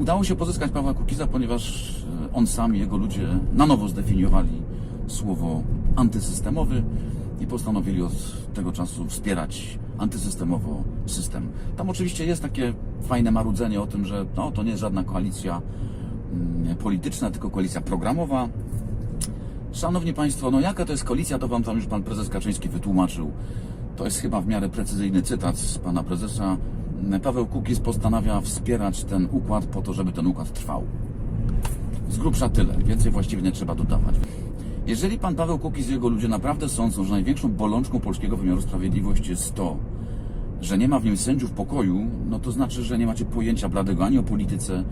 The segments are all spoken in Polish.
Udało się pozyskać Pawła Kukiza, ponieważ e, on sam i jego ludzie na nowo zdefiniowali słowo antysystemowy i postanowili od tego czasu wspierać antysystemowo system. Tam oczywiście jest takie fajne marudzenie o tym, że no, to nie jest żadna koalicja mm, polityczna, tylko koalicja programowa. Szanowni Państwo, no jaka to jest koalicja, to Wam tam już Pan Prezes Kaczyński wytłumaczył. To jest chyba w miarę precyzyjny cytat z Pana Prezesa. Paweł Kukiz postanawia wspierać ten układ po to, żeby ten układ trwał. Z grubsza tyle, więcej właściwie nie trzeba dodawać. Jeżeli Pan Paweł Kukiz i jego ludzie naprawdę sądzą, że największą bolączką polskiego wymiaru sprawiedliwości jest to, że nie ma w nim sędziów pokoju, no to znaczy, że nie macie pojęcia bladego ani o polityce,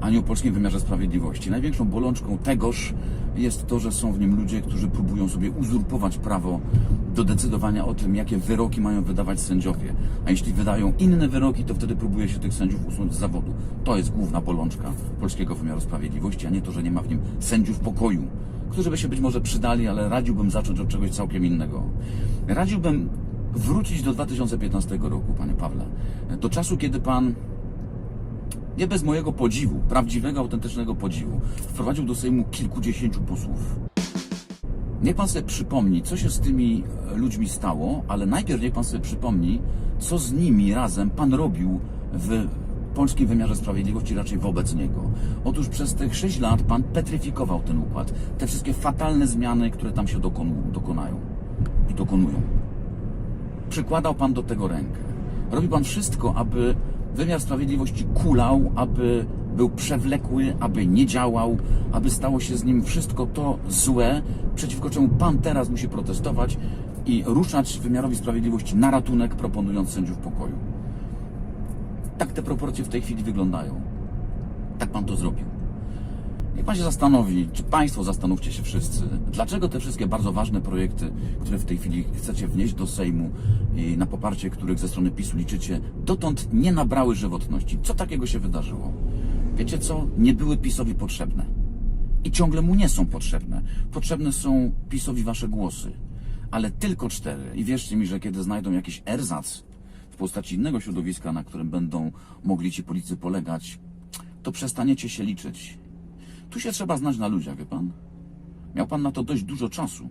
ani o polskim wymiarze sprawiedliwości. Największą bolączką tegoż jest to, że są w nim ludzie, którzy próbują sobie uzurpować prawo do decydowania o tym, jakie wyroki mają wydawać sędziowie. A jeśli wydają inne wyroki, to wtedy próbuje się tych sędziów usunąć z zawodu. To jest główna bolączka polskiego wymiaru sprawiedliwości, a nie to, że nie ma w nim sędziów pokoju, którzy by się być może przydali, ale radziłbym zacząć od czegoś całkiem innego. Radziłbym wrócić do 2015 roku, panie Pawle. Do czasu, kiedy pan nie bez mojego podziwu, prawdziwego, autentycznego podziwu, wprowadził do Sejmu kilkudziesięciu posłów. Niech pan sobie przypomni, co się z tymi e, ludźmi stało, ale najpierw niech pan sobie przypomni, co z nimi razem pan robił w polskim wymiarze sprawiedliwości, raczej wobec niego. Otóż przez tych 6 lat pan petryfikował ten układ, te wszystkie fatalne zmiany, które tam się dokonu, dokonają i dokonują. Przykładał pan do tego rękę. Robi pan wszystko, aby wymiar sprawiedliwości kulał, aby był przewlekły, aby nie działał, aby stało się z nim wszystko to złe, przeciwko czemu pan teraz musi protestować i ruszać wymiarowi sprawiedliwości na ratunek, proponując sędziów pokoju. Tak te proporcje w tej chwili wyglądają. Tak pan to zrobił. Niech pan się zastanowi, czy państwo zastanówcie się wszyscy, dlaczego te wszystkie bardzo ważne projekty, które w tej chwili chcecie wnieść do Sejmu i na poparcie których ze strony PiSu liczycie, dotąd nie nabrały żywotności. Co takiego się wydarzyło? Wiecie co? Nie były PiSowi potrzebne. I ciągle mu nie są potrzebne. Potrzebne są PiSowi wasze głosy. Ale tylko cztery. I wierzcie mi, że kiedy znajdą jakiś erzac w postaci innego środowiska, na którym będą mogli ci politycy polegać, to przestaniecie się liczyć. Tu się trzeba znać na ludziach, wie pan? Miał pan na to dość dużo czasu.